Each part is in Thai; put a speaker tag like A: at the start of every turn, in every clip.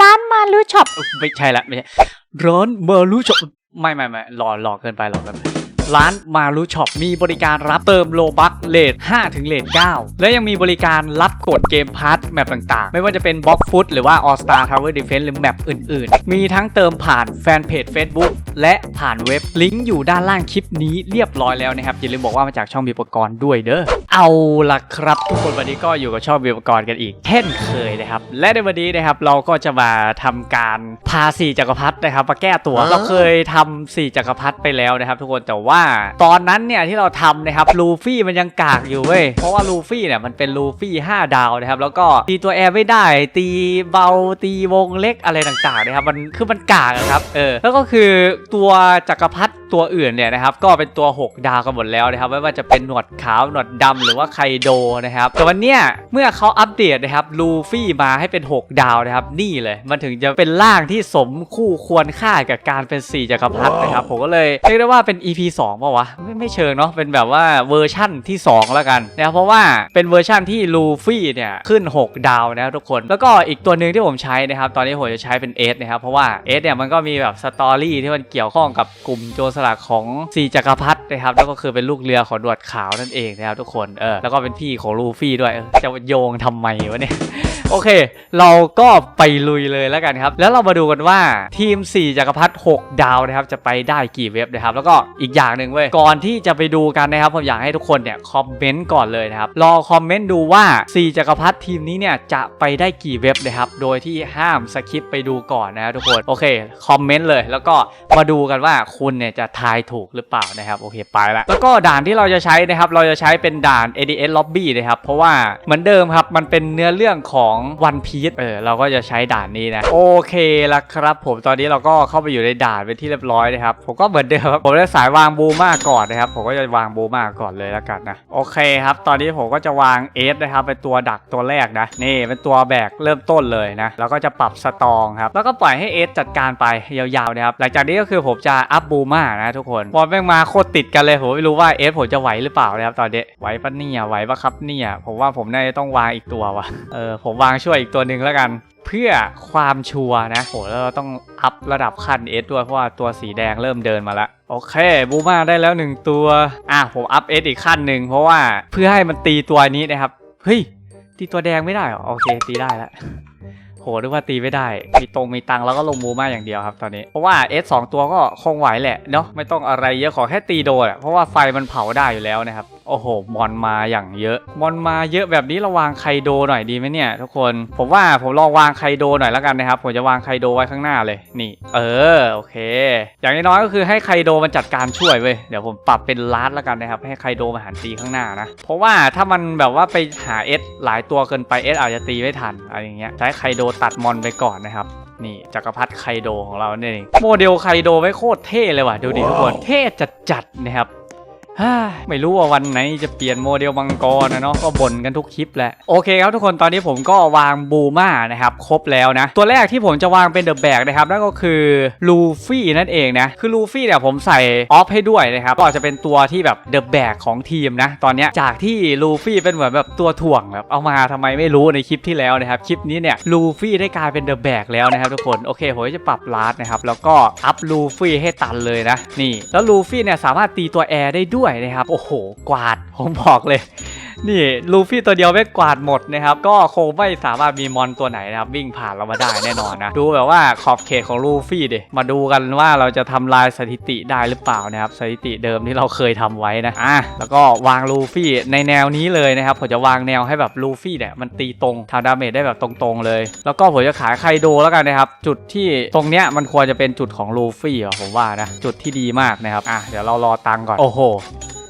A: ร้านมารูช็อป
B: ไม่ใช่ละไม่ใช่ร้านมารูช็อปไม่ไม่ไม่หล่อหล่อเกินไปหล่อเกินไป ร้านมารุช็อปมีบริการรับเติมโลบัคเลท5ถึงเลท9และยังมีบริการรับกดเกมพาร์ทแมปต่างๆ ไม่ว่าจะเป็นบล็อกฟุตหรือว่า All Star Tower Defense หรือแมปอื่นๆ มีทั้งเติมผ่านแฟนเพจ Facebook และผ่านเว็บลิงก์อยู่ด้านล่างคลิปนี้เรียบร้อยแล้วนะครับอย่าลืมบอกว่ามาจากช่องมีอุปกรณ์ด้วยเด้อเอาล่ะครับทุกคนวันนี้ก็อยู่กับช่องมีอุปกรณ์กันอีกเช่นเคยนะครับและในวันนี้นะครับเราก็จะมาทำการพาสี่จักรพรรดินะครับมาแก้ตัวเราเคยทำสีจักรพรรดิไปแล้วนะครับ ทุกคนแต่ว่าตอนนั้นเนี่ยที่เราทำนะครับลูฟี่มันยังกากอยู่เว้ยเพราะว่าลูฟี่เนี่ยมันเป็นลูฟี่ 5 ดาวนะครับแล้วก็ตีตัวแอร์ไม่ได้ ตีเบาตีวงเล็กอะไรต่างๆนะครับมันคือมันกากอะครับเออแล้วก็คือตัวจักรพรรดิตัวอื่นเนี่ยนะครับก็เป็นตัว 6 ดาวกันหมดแล้วนะครับไม่ว่าจะเป็นหนวดขาวหนวดดำหรือว่าไคโดนะครับแต่วันเนี้ยเมื่อเขาอัปเดตนะครับลูฟี่มาให้เป็น 6 ดาวนะครับนี่เลยมันถึงจะเป็นร่างที่สมคู่ควรค่ากับการเป็น 4จักรพรรดินะครับผมก็เลยเรียกได้ว่าเป็น EP 2ป่าวะไม่ไม่เชิงเนาะเป็นแบบว่าเวอร์ชั่นที่2แล้วกันนะครับเพราะว่าเป็นเวอร์ชั่นที่ลูฟี่เนี่ยขึ้น 6 ดาวนะครับทุกคนแล้วก็อีกตัวหนึ่งที่ผมใช้นะครับตอนนี้ผมจะใช้เป็นเอสนะครับเพราะว่าเอสเนี่ยมันก็มีแบบสตอรี่ที่มันเกี่ยวข้องกับกลุ่มโจรสลัดของสี่จักรพรรดินะครับแล้วก็คือเป็นลูกเรือของหนวดขาวนั่นเองนะครับทุกคนเออแล้วก็เป็นพี่ของลูฟี่ด้วยจะโยงทำไมวะเนี่ย โอเค เราก็ไปลุยเลยแล้วกันครับ แล้วเรามาดูกันว่าทีม 4จักรพรรดิ6ดาวนะครับ จะไปได้กี่เว็บนะครับ แล้วก็อีกอย่างหนึ่งเว้ย ก่อนที่จะไปดูกันนะครับ ผมอยากให้ทุกคนเนี่ยคอมเมนต์ก่อนเลยนะครับ รอคอมเมนต์ดูว่า 4จักรพรรดิทีมนี้เนี่ยจะไปได้กี่เว็บนะครับ โดยที่ห้ามสคิปไปดูก่อนนะครับทุกคน โอเค คอมเมนต์เลย แล้วก็มาดูกันว่าคุณเนี่ยจะทายถูกหรือเปล่านะครับ โอเค ไปละ แล้วก็ด่านที่เราจะใช้นะครับ เราจะใช้เป็นด่าน ADS Lobby นะครับ เพราะว่าเหมือนเดิมครับ มันเป็นเนื้อเรื่องของ One Piece เออเราก็จะใช้ด่านนี้นะ โอเคละครับผมตอนนี้เราก็เข้าไปอยู่ในด่านเป็นที่เรียบร้อยนะครับ ผมก็เหมือนเดิมครับผมได้สายวางบูมาก่อนนะครับ ผมก็จะวางบูมาก่อนเลยแล้วกันนะโอเคครับ ตอนนี้ผมก็จะวางเอสนะครับเป็นตัวดักตัวแรกนะนี่เป็นตัวแบกเริ่มต้นเลยนะแล้วก็จะปรับสตองครับแล้วก็ปล่อยให้เอสจัดการไปยาวๆนะครับหลังจากนี้ก็คือผมจะอัพบูมานะทุกคนบอลแม่งมาโคตรติดกันเลยผมไม่รู้ว่าเอสผมจะไหวหรือเปล่านะครับตอนนี้ไหวปะเนี่ยไหวปะครับเนี่ยผมว่าผมน่าจะต้องวางอีกตัวว่ะเออผมวางช่วยอีกตัวหนึ่งแล้วกัน เพื่อความชัวนะโหแล้วเราต้องอัพระดับขั้นเอสด้วยเพราะว่าตัวสีแดงเริ่มเดินมาแล้วโอเคบูมาได้แล้วหนึ่งตัว อะผมอัพเอสอีกขั้นหนึ่งเพราะว่าเพื่อให้มันตีตัวนี้นะครับเฮ้ยตีตัวแดงไม่ได้หรอโอเคตีได้แล้วโหนึกว่าตีไม่ได้ มีตรงมีตังแล้วก็ลงบูมาอย่างเดียวครับตอนนี้ เพราะว่า S 2 ตัวก็คงไหวแหละเนาะไม่ต้องอะไรเยอะขอแค่ตีโดนเพราะว่าไฟมันเผาได้อยู่แล้วนะครับ โอ้โหมอนมาอย่างเยอะมอนมาเยอะแบบนี้เราวางไคโดหน่อยดีไหมเนี่ย ทุกคนผมว่าผมลองวางไคโดหน่อยแล้วกันนะครับผมจะวางไคโดไว้ข้างหน้าเลยนี่ เออโอเค อย่างน้อยๆก็คือให้ไคโดมันจัดการช่วยเว้ยเดี๋ยวผมปรับเป็นลาดแล้วกันนะครับให้ไคโดมาหันตีข้างหน้านะเพราะว่าถ้ามันแบบว่าไปหาเอสหลายตัวเกินไปเอสอาจจะตีไม่ทันอะไรอย่างเงี้ยใช้ไคโดตัดมอนไปก่อนนะครับนี่จักรพรรดิไคโดของเราเนี่ยโมเดลไคโดไม่โคตรเท่เลยว่ะดูดิทุกคนเท่จัดๆนะครับ ไม่รู้ว่าวันไหนจะเปลี่ยนโมเดลมังกรนะเนาะก็บ่นกันทุกคลิปแหละโอเคครับทุกคนตอนนี้ผมก็วางบูมานะครับครบแล้วนะ ตัวแรกที่ผมจะวางเป็นเดอะแบกนะครับนั่นก็คือลูฟี่นั่นเองนะคือลูฟี่เนี่ยผมใส่ออฟให้ด้วยนะครับก็จะเป็นตัวที่แบบเดอะแบกของทีมนะตอนนี้จากที่ลูฟี่เป็นเหมือนแบบตัวถ่วงแบบเอามาทำไมไม่รู้ในคลิปที่แล้วนะครับคลิปนี้เนี่ยลูฟี่ได้กลายเป็นเดอะแบกแล้วนะครับทุกคนโอเคผมจะปรับลาดนะครับแล้วก็อัพลูฟี่ให้ตันเลยนะนี่ แล้วลูฟี่เนี่ยสามารถตีตัวแอร์ได้ด้วยวยนะครับ โอ้โห กวาดผมบอกเลย นี่ลูฟี่ตัวเดียวไม่กวาดหมดนะครับ ก็คงไม่สามารถมีมอนตัวไหนนะครับวิ่งผ่านเรามาได้แน่นอนนะ ดูแบบว่าขอบเขตของลูฟี่เดิมาดูกันว่าเราจะทำลายสถิติได้หรือเปล่านะครับ สถิติเดิมที่เราเคยทำไว้นะ อะ แล้วก็วางลูฟี่ในแนวนี้เลยนะครับ ผมจะวางแนวให้แบบลูฟี่เนี่ยมันตีตรงทำดาเมจได้แบบตรงๆเลย แล้วก็ผมจะขายไคโดแล้วกันนะครับ จุดที่ตรงเนี้ยมันควรจะเป็นจุดของลูฟี่อะผมว่านะ จุดที่ดีมากนะครับ อะ เดี๋ยวเรารอตังก่อน โอ้โห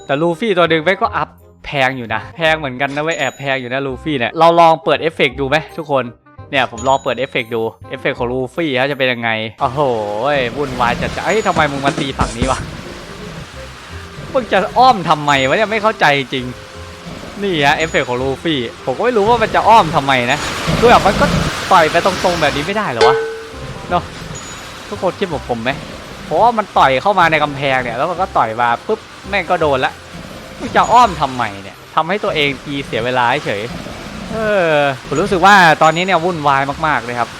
B: แต่ลูฟี่ตัวหนึ่งไปก็อัพ แพงอยู่นะ แพงเหมือนกันนะเว้ยแอบแพงอยู่นะลูฟี่เนี่ยเราลองเปิดเอฟเฟกต์ดูไหมทุกคนเนี่ยผมลองเปิดเอฟเฟกต์ดูเอฟเฟกต์ของลูฟี่ฮะจะเป็นยังไงโอ้โหวุ่นวายจัดจะเอ้ยทำไมมึงมาตีฝั่งนี้วะมึงจะอ้อมทำไมวะเนี่ยไม่เข้าใจจริงนี่ฮะเอฟเฟกต์ของลูฟี่ผมก็ไม่รู้ว่ามันจะอ้อมทำไมนะคือแบบมันก็ต่อยไปตรงๆแบบนี้ไม่ได้เหรอวะเนาะทุกคนคิดเหมือนผมไหมเพราะว่ามันต่อยเข้ามาในกำแพงเนี่ยแล้วมันก็ต่อยมาปุ๊บแม่งก็โดนละ มึงจะอ้อมทำไมเนี่ยทำให้ตัวเองทีเสียเวลาเฉย เออผมรู้สึกว่าตอนนี้เนี่ยวุ่นวายมากๆเลยครับ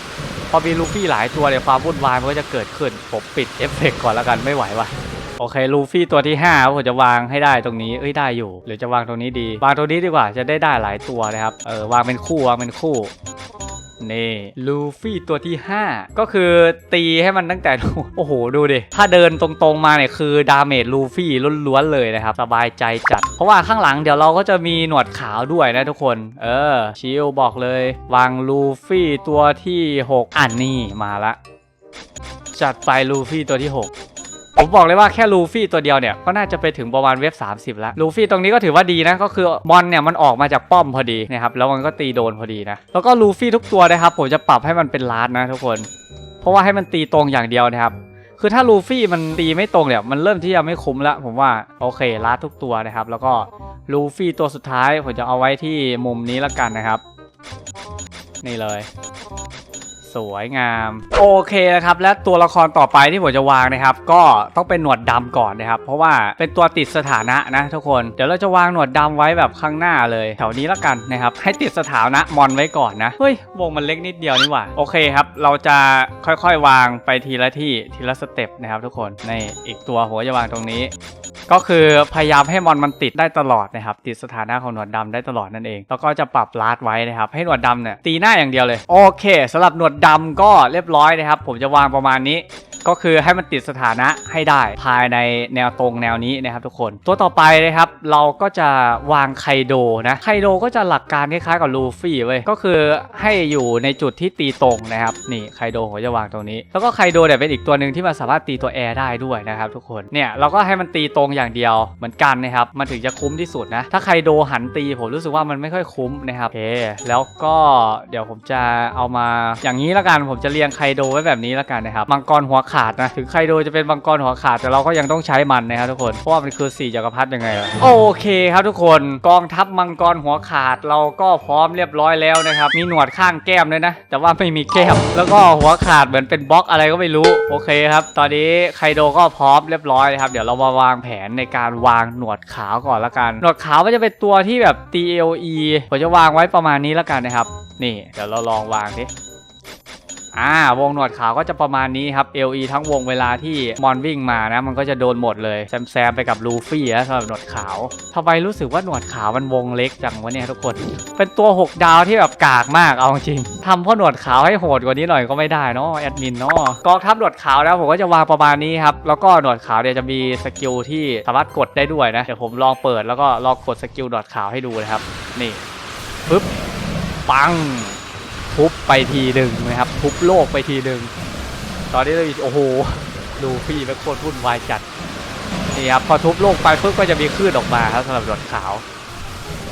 B: พอมีลูฟี่หลายตัวเนี่ยความวุ่นวายมันก็จะเกิดขึ้น ผมปิดเอฟเฟกต์ก่อนแล้วกันไม่ไหวว่ะโอเคลูฟี่ตัวที่5ผมจะวางให้ได้ตรงนี้ เอ้ยได้อยู่ หรือจะวางตรงนี้ดี วางตรงนี้ดีกว่าจะได้ได้หลายตัวนะครับ เออวางเป็นคู่วางเป็นคู่ นี่ลูฟี่ตัวที่ 5 ก็คือตีให้มันตั้งแต่ โอ้โห ดูดิ ถ้าเดินตรงๆมาเนี่ยคือดาเมจลูฟี่ล้วนๆเลยนะครับ สบายใจจัด เพราะว่าข้างหลังเดี๋ยวเราก็จะมีหนวดขาวด้วยนะทุกคน เออ ชิลบอกเลย วางลูฟี่ตัวที่ 6 อันนี้มาละ จัดไปลูฟี่ตัวที่ 6 ผมบอกเลยว่าแค่ลูฟี่ตัวเดียวเนี่ยก็น่าจะไปถึงประมาณเว็บ 30 แล้วลูฟี่ตรงนี้ก็ถือว่าดีนะก็คือมอนเนี่ยมันออกมาจากป้อมพอดีนะครับแล้วมันก็ตีโดนพอดีนะแล้วก็ลูฟี่ทุกตัวนะครับผมจะปรับให้มันเป็นลาดนะทุกคน เพราะว่าให้มันตีตรงอย่างเดียวนะครับคือถ้าลูฟี่มันตีไม่ตรงเนี่ยมันเริ่มที่จะไม่คุ้มละผมว่าโอเคลาดทุกตัวนะครับ แล้วก็ลูฟี่ตัวสุดท้ายผมจะเอาไว้ที่มุมนี้ละกันนะครับ นี่เลย สวยงาม โอเคนะครับ และตัวละครต่อไปที่ผมจะวางนะครับ ก็ต้องเป็นหนวดดำก่อนนะครับ เพราะว่าเป็นตัวติดสถานะนะทุกคนเดี๋ยวเราจะวางหนวดดำไว้แบบข้างหน้าเลยแถวนี้ละกันนะครับ ให้ติดสถานะมอนไว้ก่อนนะเฮ้ยวงมันเล็กนิดเดียวนี่หว่าโอเคครับเราจะค่อยๆวางไปทีละที่ทีละสเต็ปนะครับ ทุกคนในอีกตัวหัวจะวางตรงนี้ ก็คือพยายามให้มอนมันติดได้ตลอดนะครับติดสถานะของหนวดดำได้ตลอดนั่นเอง แล้วก็จะปรับลาดไว้นะครับให้หนวดดำเนี่ยตีหน้าอย่างเดียวเลย โอเคสำหรับหนวดดำก็เรียบร้อยนะครับ ผมจะวางประมาณนี้ ก็คือให้มันติดสถานะให้ได้ภายในแนวตรงแนวนี้นะครับทุกคน ตัวต่อไปนะครับเราก็จะวางไคโดนะไคโดก็จะหลักการคล้ายๆกับลูฟี่เว้ยก็คือให้อยู่ในจุดที่ตีตรงนะครับนี่ไคโดผมจะวางตรงนี้ แล้วก็ไคโดเนี่ยเป็นอีกตัวหนึ่งที่มันสามารถตีตัวแอร์ได้ด้วยนะครับทุกคนเนี่ยเราก็ให้มันตีตรงอย่างเดียวเหมือนกันนะครับมันถึงจะคุ้มที่สุดนะถ้าไคโดหันตีผมรู้สึกว่ามันไม่ค่อยคุ้มนะครับโอเคแล้วก็เดี๋ยวผมจะเอามาอย่างนี้ละกันผมจะเรียงไคโดไว้แบบนี้ละกันนะครับมังกรหัวขาดนะ ถึงไคโดจะเป็นมังกรหัวขาดแต่เราก็ยังต้องใช้มันนะครับทุกคน เพราะว่ามันคือสี่จักรพรรดิยังไงล่ะโอเคครับทุกคนกองทัพมังกรหัวขาดเราก็พร้อมเรียบร้อยแล้วนะครับ มีหนวดข้างแก้มด้วยนะ แต่ว่าไม่มีแก้ม แล้วก็หัวขาดเหมือนเป็นบล็อกอะไรก็ไม่รู้ โอเคครับ ตอนนี้ไคโดก็พร้อมเรียบร้อยนะครับ เดี๋ยวเรามาวางแผนในการวางหนวดขาวก่อนละกัน หนวดขาวมันจะเป็นตัวที่แบบ TLE ผมจะวางไว้ประมาณนี้ละกันนะครับ นี่ เดี๋ยวเราลองวางดิ อ่าวงหนวดขาวก็จะประมาณนี้ครับ LE ทั้งวงเวลาที่มอนวิ่งมานะ มันก็จะโดนหมดเลยแซมแซมไปกับลูฟี่นะสำหรับหนวดขาวทำไมรู้สึกว่าหนวดขาวมันวงเล็กจังวะเนี่ยทุกคน เป็นตัว 6 ดาวที่แบบกากมากเอาจริงทำเพ่อหนวดขาวให้โหดกว่านี้หน่อยก็ไม่ได้เนาะแอดมินเนาะกองทัพหนวดขาวแล้วผมก็จะวางประมาณนี้ครับแล้วก็หนวดขาวเนี่ยจะมีสกิลที่สามารถกดได้ด้วยนะเดี๋ยวผมลองเปิดแล้วก็ลองกดสกิลหนวดขาวให้ดูนะครับนี่ปึ๊บปังทุบไปทีหนึ่งนะครับทุบโลกไปทีหนึ่งตอนนี้เราโอ้โหดูพี่แม่งโคตรวุ่นวายจัดนี่ครับพอทุบโลกไปปุ๊บก็จะมีคลื่นออกมาครับสำหรับหนวดขาว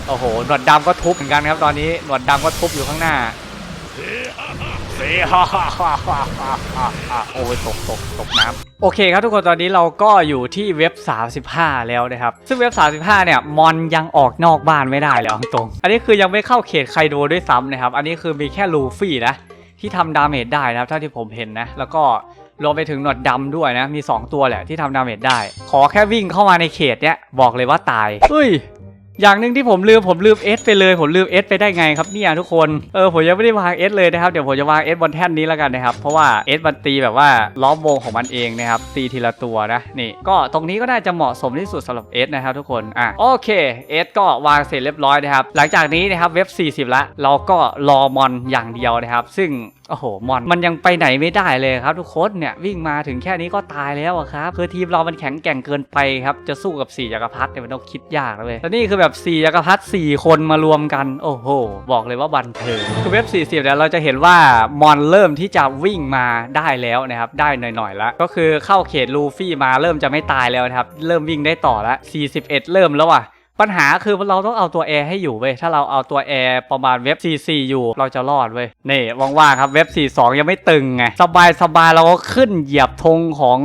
B: โอ้โหหนวดดำก็ทุบเหมือนกันครับ ตอนนี้หนวดดำก็ทุบอยู่ข้างหน้าเซ่ฮ่าฮ่าฮ่าฮ่าฮ่าฮ่าโอ้ยตกตกตกน้ำโอเคครับทุกคนตอนนี้เราก็อยู่ที่เว็บ 35 แล้วนะครับ ซึ่งเว็บ 35 เนี่ยมอนยังออกนอกบ้านไม่ได้เลยเอาตรงๆอันนี้คือยังไม่เข้าเขตไคโดด้วยซ้ำนะครับ อันนี้คือมีแค่ลูฟี่นะ ที่ทำดาเมจได้นะครับเท่าที่ผมเห็นนะ แล้วก็รวมไปถึงหนวดดำด้วยนะ มี 2 ตัวแหละที่ทำดาเมจได้ ขอแค่วิ่งเข้ามาในเขตเนี้ยบอกเลยว่าตายเฮ้ย อย่างหนึ่งที่ผมลืมผมลืมเอสไปเลยผมลืมเอสไปได้ไงครับเนี่ยทุกคนเออผมยังไม่ได้วางเอสเลยนะครับเดี๋ยวผมจะวางเอสบนแท่นนี้แล้วกันนะครับเพราะว่าเอสมันตีแบบว่าล้อมวงของมันเองนะครับตีทีละตัวนะนี่ก็ตรงนี้ก็น่าจะเหมาะสมที่สุดสำหรับเอสนะครับทุกคนอะโอเคเอสก็วางเสร็จเรียบร้อยนะครับหลังจากนี้นะครับเว็บ 40 ละ เราก็รอมอนอย่างเดียวนะครับ ซึ่งโอ้โห มอน มันยังไปไหนไม่ได้เลยครับทุกคนเนี่ยวิ่งมาถึงแค่นี้ก็ตายแล้วอะครับคือทีมเรามันแข็งแกร่งเกินไปครับจะสู้กับ4จักรพรรดิเนี่ยมันต้องคิดยากเลยแล้วนี่คือแบบ4จักรพรรดิ4คนมารวมกัน โอ้โห บอกเลยว่าบันเทิงคือเว็บ 40เนี่ยเราจะเห็นว่ามอนเริ่มที่จะวิ่งมาได้แล้วนะครับได้หน่อยๆแล้วก็คือเข้าเขตลูฟี่มาเริ่มจะไม่ตายแล้วนะครับเริ่มวิ่งได้ต่อแล้ว41 เริ่มแล้วอะ ปัญหาคือเราต้องเอาตัวแอร์ให้อยู่เว้ย ถ้าเราเอาตัวแอร์ประมาณเว็บ44อยู่เราจะรอดเว้ย นี่ว่างๆครับเว็บ 42 ยังไม่ตึงไง สบายสบายๆเราก็ขึ้นเหยียบธงของ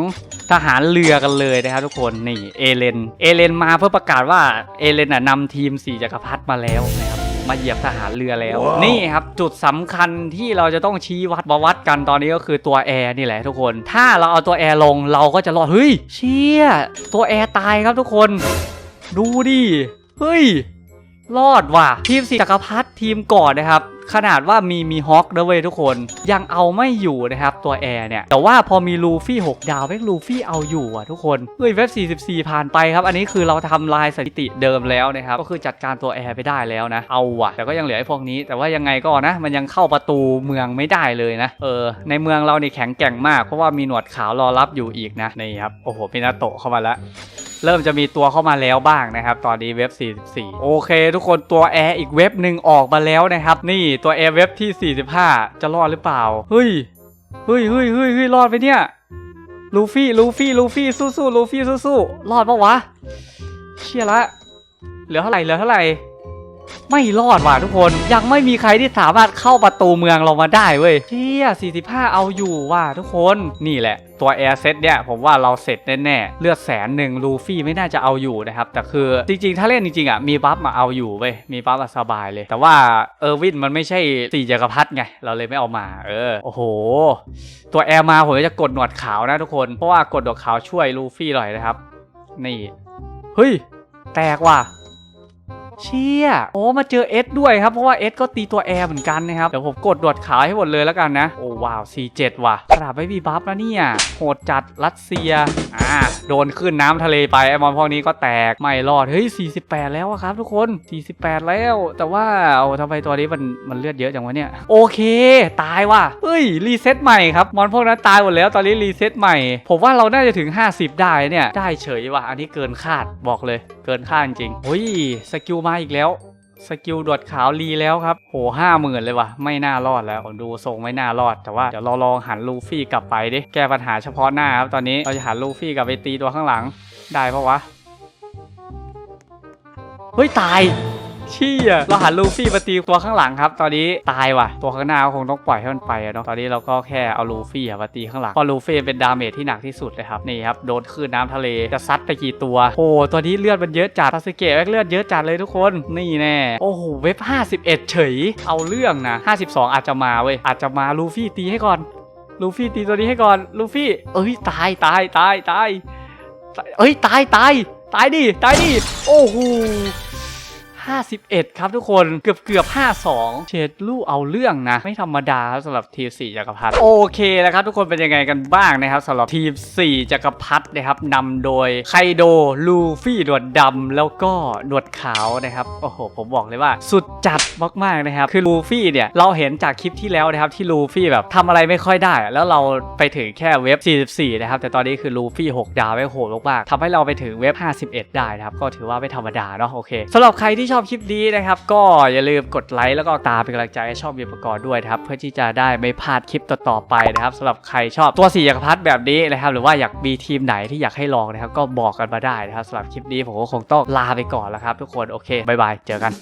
B: ทหารเรือกันเลยนะครับทุกคนนี่เอเลนเอเลนมาเพื่อประกาศว่าเอเลนน่ะนำทีม4จักรพรรดิมาแล้วนะครับมาเหยียบทหารเรือแล้วนี่ครับจุดสำคัญที่เราจะต้องชี้วัดมาวัดกันตอนนี้ก็คือตัวแอร์นี่แหละทุกคน ถ้าเราเอาตัวแอร์ลงเราก็จะรอดเฮ้ยเชี่ยตัวแอร์ตายครับทุกคน ดูดิ เฮ้ย รอดว่ะ ทีมสีจักรพรรดิทีมก่อนนะครับ ขนาดว่ามีมีฮอคนะเว้ยทุกคน ยังเอาไม่อยู่นะครับ ตัวแอร์เนี่ย แต่ว่าพอมีลูฟี่ 6 ดาวเว็กลูฟี่เอาอยู่อะทุกคน เฮ้ยเว็บ 44 ผ่านไปครับ อันนี้คือเราทำลายสถิติเดิมแล้วนะครับ ก็คือจัดการตัวแอร์ไปได้แล้วนะ เอาว่ะ แต่ก็ยังเหลือไอ้พวกนี้ แต่ว่ายังไงก็นะ มันยังเข้าประตูเมืองไม่ได้เลยนะ เออ ในเมืองเรานี่แข็งแกร่งมาก เพราะว่ามีหนวดขาวรอรับอยู่อีกนะ นี่ครับ โอ้โหพินาโตะเข้ามาแล้ว เริ่มจะมีตัวเข้ามาแล้วบ้างนะครับ ตอนนี้เว็บ 44 โอเค ทุกคนตัวแอร์อีกเว็บหนึ่งออกมาแล้วนะครับ นี่ตัวแอร์เว็บที่ 45 จะรอดหรือเปล่า เฮ้ย เฮ้ยเฮ้ยเฮ้ยเฮ้ยรอดไปเนี่ยลูฟี่ลูฟี่ลูฟี่สู้ๆลูฟี่สู้ๆรอดปะวะ เชี่ยละ เหลือเท่าไหร่เหลือเท่าไหร่ไม่รอดว่ะทุกคนยังไม่มีใครที่สามารถเข้าประตูเมืองเรามาได้เว้ยเชี่ย45 เอาอยู่ว่ะทุกคนนี่แหละ ตัวแอร์เซตเนี่ยผมว่าเราเสร็จแน่ๆเลือดแสนหนึ่งลูฟี่ไม่น่าจะเอาอยู่นะครับแต่คือจริงๆ ถ้าเล่นจริงๆอะมีบัฟมาเอาอยู่เว้ยมีบัฟสบายเลย แต่ว่าเออร์วินมันไม่ใช่สี่จักรพรรดิไงเราเลยไม่เอามา เออโอ้โห ตัวแอร์มาผมจะกดหนวดขาวนะทุกคนเพราะว่ากดหนวดขาวช่วยลูฟี่หน่อยนะครับ นี่เฮ้ยแตกว่ะ เชี่ยโอ้มาเจอเอสด้วยครับ เพราะว่าเอสก็ตีตัวแอร์เหมือนกันนะครับ เดี๋ยวผมกดดวดขาวให้หมดเลยแล้วกันนะ โอ้ว้าว C7 ว่ะขนาดไม่มีบัฟนะเนี่ย โหดจัดรัสเซีย อ่า โดนขึ้นน้ำทะเลไปไอมอนพวกนี้ก็แตก ไม่รอด เฮ้ย 48 แล้วครับทุกคน 48 แล้ว แต่ว่าโอ้ทำไมตัวนี้มันมันเลือดเยอะจังวะเนี่ย โอเค ตายว่ะเฮ้ย รีเซ็ตใหม่ครับ มอนพวกนั้นตายหมดแล้ว ตอนนี้รีเซ็ตใหม่ ผมว่าเราน่าจะถึง 50 ได้เนี่ย ได้เฉยว่ะ อันนี้เกินคาด บอกเลย เกินคาดจริงเฮ้ย สกิลมาาอีกแล้ว สกิลดวดขาวรีแล้วครับ โหห้าหมื่นเลยวะไม่น่ารอดแล้วดูทรงไม่น่ารอด แต่ว่าเดี๋ยวเราลองหันลูฟี่กลับไปดิ แก้ปัญหาเฉพาะหน้าครับตอนนี้ เราจะหันลูฟี่กลับไปตีตัวข้างหลัง ได้ปะวะ เฮ้ยตาย เชี่ยเราหันลูฟี่มาตีตัวข้างหลังครับ ตอนนี้ตายว่ะ ตัวข้างหน้าก็คงต้องปล่อยให้มันไปเนาะตอนนี้เราก็แค่เอาลูฟี่มาตีข้างหลังเพราะลูฟี่เป็นดาเมจที่หนักที่สุดเลยครับนี่ครับโดนคลื่นน้ำทะเลจะซัดไปกี่ตัวโอ้ตัวนี้เลือดมันเยอะจัดซาสึเกะแม่งเลือดเยอะจัดเลยทุกคนนี่แน่โอ้โหเว็บ 51 เฉย เอาเรื่องนะ 52 อาจจะมาเว้ยอาจจะมาลูฟี่ตีให้ก่อนลูฟี่ตีตัวนี้ให้ก่อนลูฟี่เอ้ยตายตายตายตายเอ้ยตายตายตายดิตายดิโอ้โห 51 ครับทุกคนเกือบเกือบ52 เชดลู่เอาเรื่องนะ ไม่ธรรมดาครับสำหรับทีม4จักรพรรดิโอเคแล้วครับทุกคนเป็นยังไงกันบ้างนะครับสำหรับทีม 4จักรพรรดินะครับนำโดยไคโดลูฟี่ดวดดำแล้วก็ดวดขาวนะครับโอ้โหผมบอกเลยว่า สุดจัดมากๆนะครับคือลูฟี่เนี่ยเราเห็นจากคลิปที่แล้วนะครับที่ลูฟี่แบบทำอะไรไม่ค่อยได้ แล้วเราไปถึงแค่เว็บ 44 นะครับแต่ตอนนี้คือลูฟี่6ดาวไว้โหดมากๆทำให้เราไปถึงเว็บ 51 ได้นะครับก็ถือว่าไม่ธรรมดาเนาะโอเคสำหรับใครที่ชอบอบคลิปนี้นะครับ ก็อย่าลืมกดไลค์แล้วก็ตามเป็นกำลังใจให้ช่องมีประกอบด้วยนะครับ เพื่อที่จะได้ไม่พลาดคลิปต่อๆไปนะครับสำหรับใครชอบตัวสี่จักรพรรดิแบบนี้นะครับ หรือว่าอยากมีทีมไหนที่อยากให้ลองนะครับ ก็บอกกันมาได้นะครับสำหรับคลิปนี้ผมก็คงต้องลาไปก่อนแล้วครับ ทุกคนโอเคบายบายเจอกัน